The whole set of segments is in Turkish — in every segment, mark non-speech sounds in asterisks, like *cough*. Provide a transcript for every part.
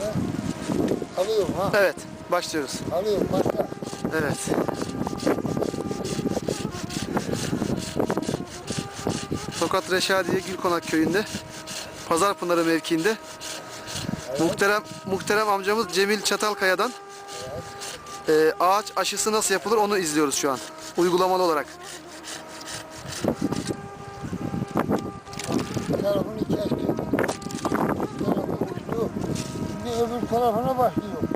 Ve alıyorum ha. Evet, başlıyoruz. Alıyorum başla. Evet. Tokat Reşadiye Gülkonak köyünde Pazarpınarı mevkiinde muhterem muhterem amcamız Cemil Çatalkaya'dan e, ağaç aşısı nasıl yapılır onu izliyoruz şu an uygulamalı olarak. Bir tarafını kesti. Bir tarafı uçtu. Şimdi öbür tarafına başlıyor.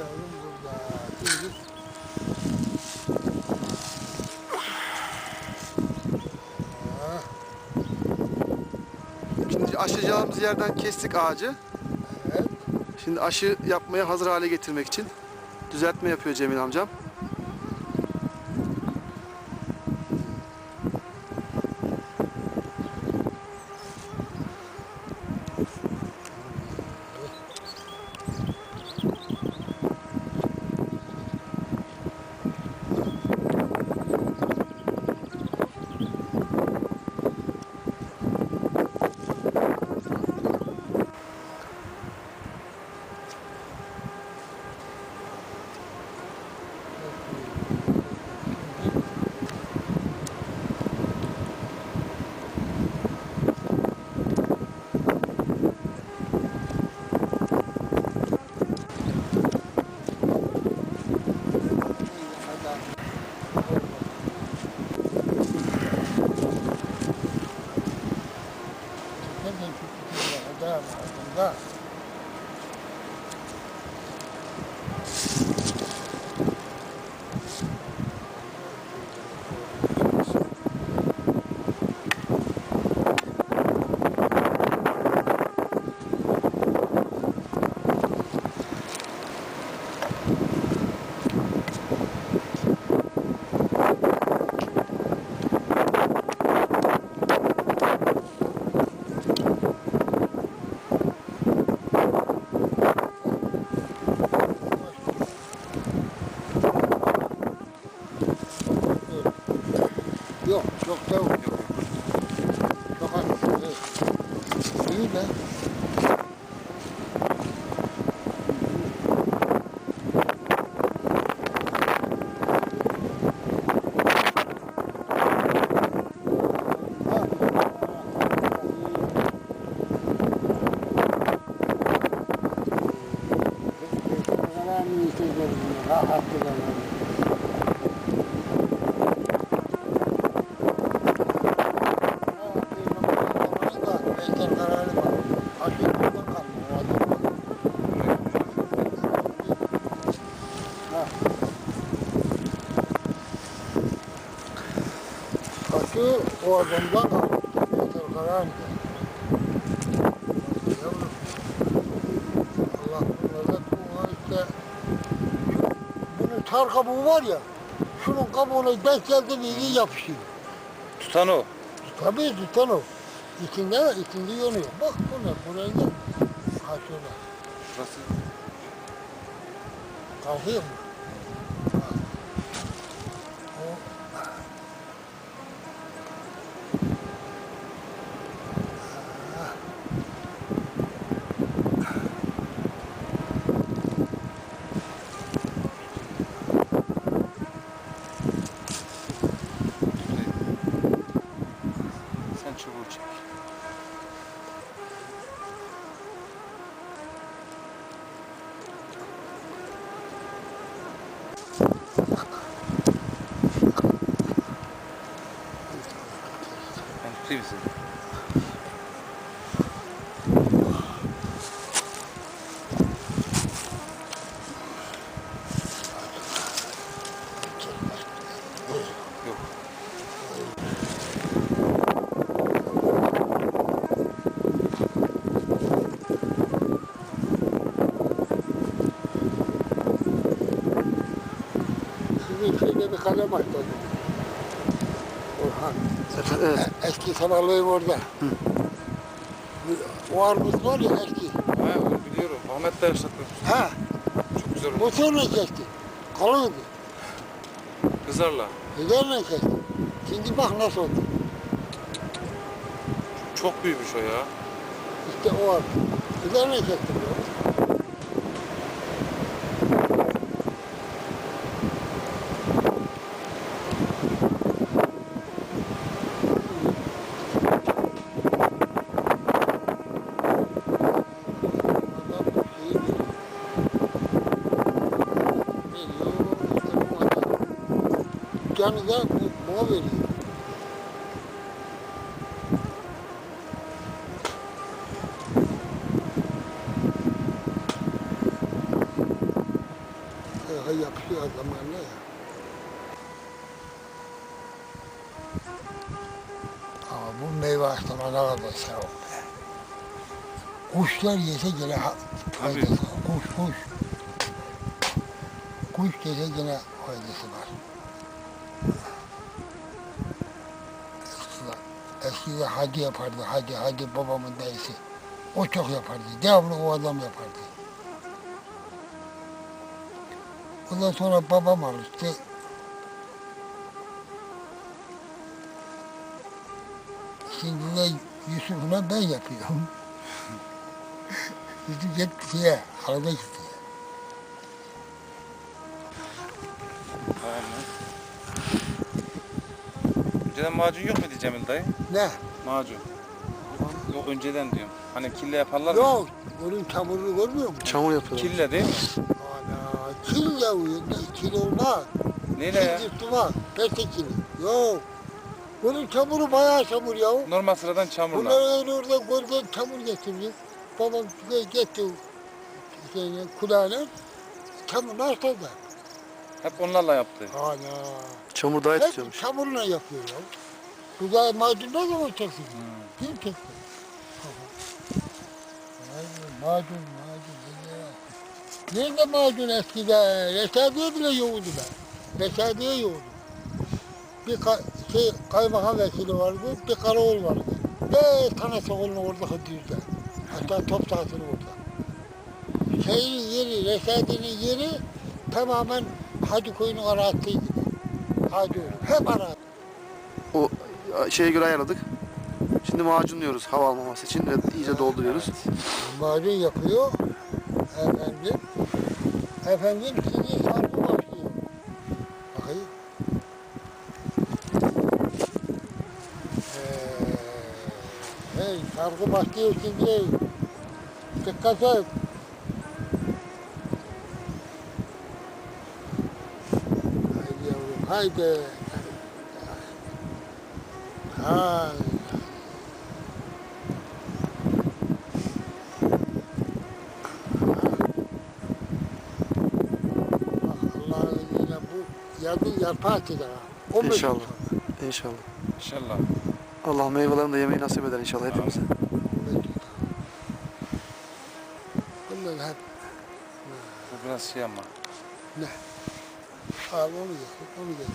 Yavrum burada. Şimdi Şimdi aşacağımız yerden kestik ağacı. evet. Şimdi aşı yapmaya hazır hale getirmek için düzeltme yapıyor Cemil amcam. Yok, çok da yok. Çok az. Evet. İyi be. Rahat Kaçı o adamdan kaldı. Yeter karar Yavrum. Allah bunlara bu işte bunun tar kabuğu var ya şunun kabuğuna denk geldi iyi yapışıyor. Tutan o. Tabii tutan o. İçinde, içinde yanıyor. Bak bu ne? Buraya gel. Şöyle. Şurası. Kalkıyor mu? Kalem açtı. Orhan. Evet. E- Eski sabahlığım orada. O armut var ya eski. Ha onu biliyorum. Ahmet de yaşattı. Ha, Çok güzel oldu. motorla kesti. Kalındı. Kızarla. Giderle kesti. Şimdi bak nasıl oldu. Çok büyümüş o ya. İşte o armut. Giderle kestim ya. Dükkanı da buna veriyor. Ayağa yapışıyor zamanla ya. Meyve ağaçları ne kadar sevap be. Kuşlar yese gene ha- faydası var. Kuş kuş. Kuş yese gene faydası var. Eskiden, eskiden hacı yapardı. Hacı, hacı babamın dayısı. O çok yapardı. Devamlı o adam yapardı. Ondan sonra babam alıştı. Şimdi de Yusuf'la ben yapıyorum. Yusuf gitti şeye, arada gitti. Önceden macun yok muydu Cemil dayı? Ne? Macun. Yok önceden diyorum. Hani kille yaparlar mı? Yok, onun çamurunu görmüyor musun? Çamur yapıyorlar. Kille değil mi? Ana, kil yavuyor, ne kil olmaz. Neyle ya? Kil var, perte kili. Yok. Bunun çamuru bayağı çamur yahu. Normal sıradan çamurla. Bunlar öyle orada gölgen çamur getiriyor. Babam şuraya getti şeyine, kulağına. Çamurunu açtırdı. Hep onlarla yaptı. Ana. Çamur daha iyi Hep çamurla yapıyor ya. Güzel macun ne zaman çeksin? Kim çeksin? Macun, macun, macun. Nerede macun eskiden? Reşadiye bile yoğurdu ben. Reşadiye yoğurdu. Bir ka- şey, kaymakam vekili vardı, bir karaoğul vardı. Beş tane soğulunu orada hıdırdı. Hatta top sahasını orada. Şeyin yeri, Reşadiye'nin yeri tamamen Hacı Koyun'un arazisi gibi. Hacı hep arazi. O şeye göre ayarladık. Şimdi macunluyoruz hava almaması için ve iyice dolduruyoruz. Macun yapıyor. Efendim. Efendim şimdi Hey, sarkı başlıyor şimdi. Dikkat et. Haydi yavrum, haydi. Haydi. Allah'ın izniyle bu yazın yarpağı çıkar. ha. O İnşallah. İnşallah. İnşallah. Allah meyvelerini de yemeyi nasip eder inşallah hepimize. Bunlar hep Bu biraz şey ama. al onu getir, onu getir.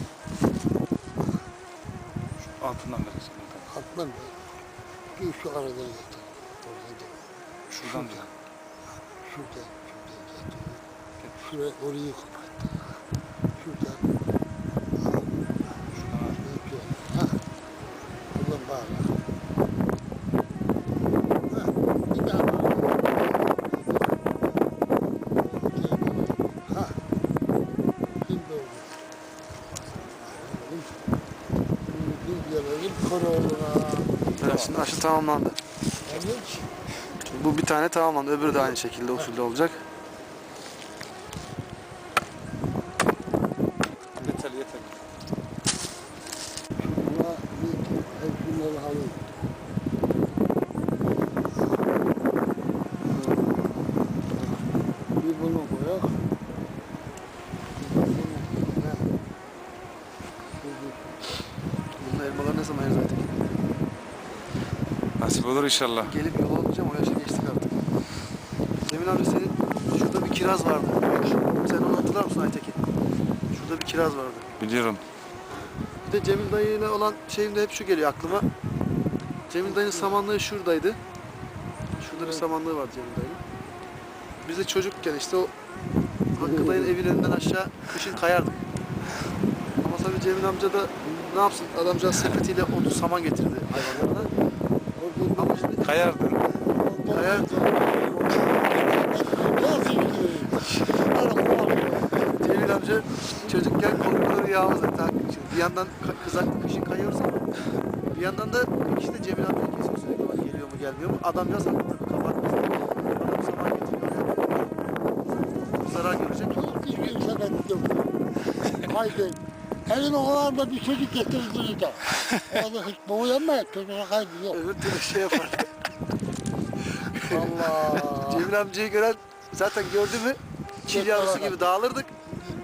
Şu altından vereceğim. Atman be. Bir şu aradan getir. Oradan getir. Şuradan diyor. Şuradan, şuradan getir. Şuraya orayı kapat. Tamamlandı. Bu bir tane tamamlandı. Öbürü de aynı şekilde usulde olacak. Yeter yeter. Buna bir hep bunları alayım. Bir bunu koyak. Bir de bunu. Ha. Şimdi Bunun elmaları ne zaman yeriz artık? Nasip olur inşallah. Gelip yol olmayacağım o yaşa geçtik artık. Demin abi senin şurada bir kiraz vardı. Sen onu hatırlar mısın Aytekin? Şurada bir kiraz vardı. Biliyorum. Bir de Cemil dayıyla olan şeyim de hep şu geliyor aklıma. Cemil dayının samanlığı şuradaydı. Şurada bir samanlığı vardı Cemil dayının. Biz de çocukken işte o Hakkı dayının evinin önünden aşağı kışın kayardık. Ama tabii Cemil amca da ne yapsın adamcağız sepetiyle odun saman getirdi hayvanlarına. Kayardı. Gidiyor? Cemil amca çocukken korkulu rüyamızda tak. Şimdi bir yandan kızak kışın kayıyoruz ama bir yandan da işte Cemil amca kesiyor sürekli bak geliyor mu gelmiyor mu. Adamcağız haklı tabii kabartmaz. Adam saman getiriyor. Zarar görecek. Hiçbir sebep yok. Haydi. Elin oğlanında bir çocuk getirdiniz Orada hiç boğuyanma, çocuğuna kaydı yok. Öbür türlü şey yapar. *laughs* Allah. Cemil amcayı gören zaten gördü mü çil yavrusu gibi dağılırdık.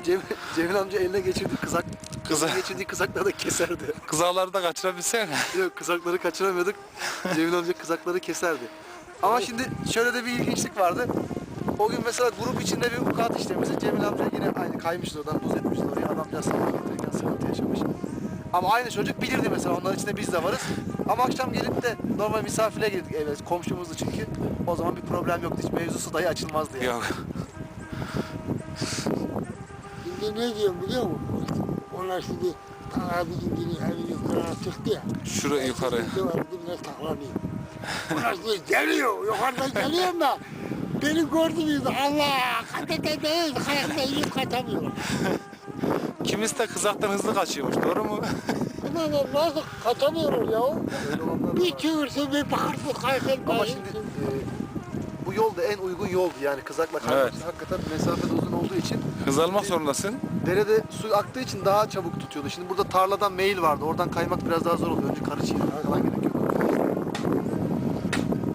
Cemil, Cemil amca eline geçirdiği kızak Kıza- geçirdiği kızakları da keserdi. Kızağları da kaçırabilsene. Yok kızakları kaçıramıyorduk. Cemil amca kızakları keserdi. Ama şimdi şöyle de bir ilginçlik vardı. O gün mesela grup içinde bir vukuat işlemişti. Cemil amca yine aynı kaymıştı oradan buz etmişti oraya. Adamcağız sıkıntı yaşamış. Ama aynı çocuk bilirdi mesela onların içinde biz de varız. Ama akşam gelip de normal misafire girdik eve. Komşumuzdu çünkü. O zaman bir problem yoktu. Hiç mevzusu dahi açılmazdı yani. Yok. Şimdi ne diyorum biliyor musun? Onlar şimdi abi indiri evi yukarı çıktı ya. Şuraya yukarı. Bunlar saklanıyor. Onlar şimdi geliyor, yukarıdan geliyor ama beni gördü mü Allah katete değil, kayakta yiyip kaçamıyor. Kimisi de kızaktan hızlı kaçıyormuş doğru mu? *laughs* Bunlar nasıl kaçamıyorlar ya? Öyle olanlar da Bir var. çığırsın bir bağırsın kayakta Ama şimdi e, bu yol da en uygun yoldu yani kızakla kaymak Evet. için hakikaten mesafe de uzun olduğu için Hız almak zorundasın. derede su aktığı için daha çabuk tutuyordu. Şimdi burada tarladan meyil vardı. Oradan kaymak biraz daha zor oluyor. Önce karı çiğnemek falan gerekiyor.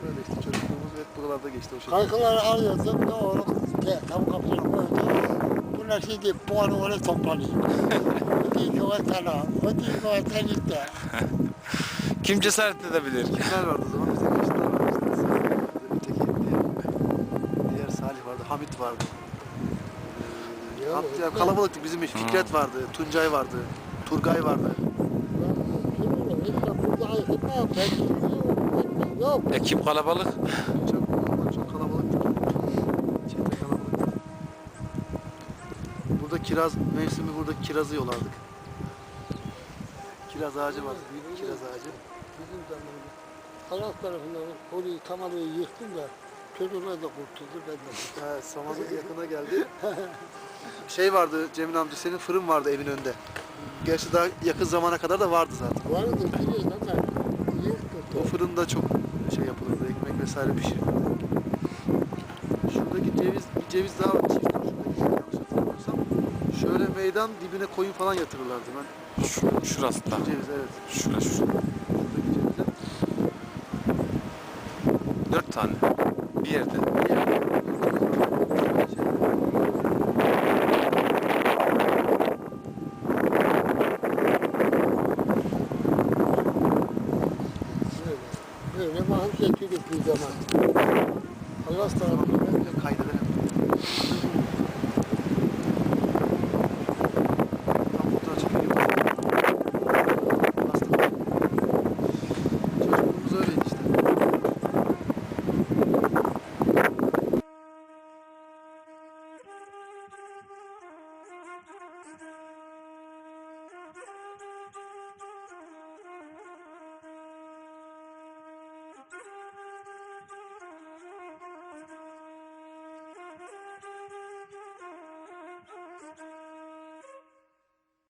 Böyle işte çocukluğumuz hep buralarda geçti o şekilde. Kaykıları alıyorsun ne olur ki tam kapısına koyuyorsun. Bunlar şimdi puanı oraya toplanıyor. O değil ki o o seninle. Kim cesaret edebilir? Kimler vardı o zaman? Bizim yaşlılar vardı vardı, öteki diğer, Salih vardı, Hamit vardı. Ee, Ya, kalabalıktık bizim iş. Fikret vardı, Tuncay vardı, Turgay vardı. Yok. Ekip kalabalık. *laughs* Çok, çok kalabalıktık. Çete kalabalıktık. Burada kiraz mevsimi burada kirazı yolardık. Kiraz ağacı var. Büyük kiraz ağacı. Bizim zamanımız Kalas tarafından orayı tamamen yıktım da çocuklar da kurtuldu ben de. Samazlık yakına geldi. şey vardı Cemil amca senin fırın vardı evin önünde. Gerçi daha yakın zamana kadar da vardı zaten. Vardı biliyoruz ama O yıktı. fırında çok şey yapılırdı, ekmek vesaire pişirilirdi. Şuradaki ceviz, bir ceviz daha var çift var şuradaki yanlış hatırlamıyorsam. Şöyle meydan dibine koyun falan yatırırlardı ben. Şu, şurası da. Ceviz evet. Şura şu. Şuradaki cevizden. Dört tane. Bir yerde. Böyle, böyle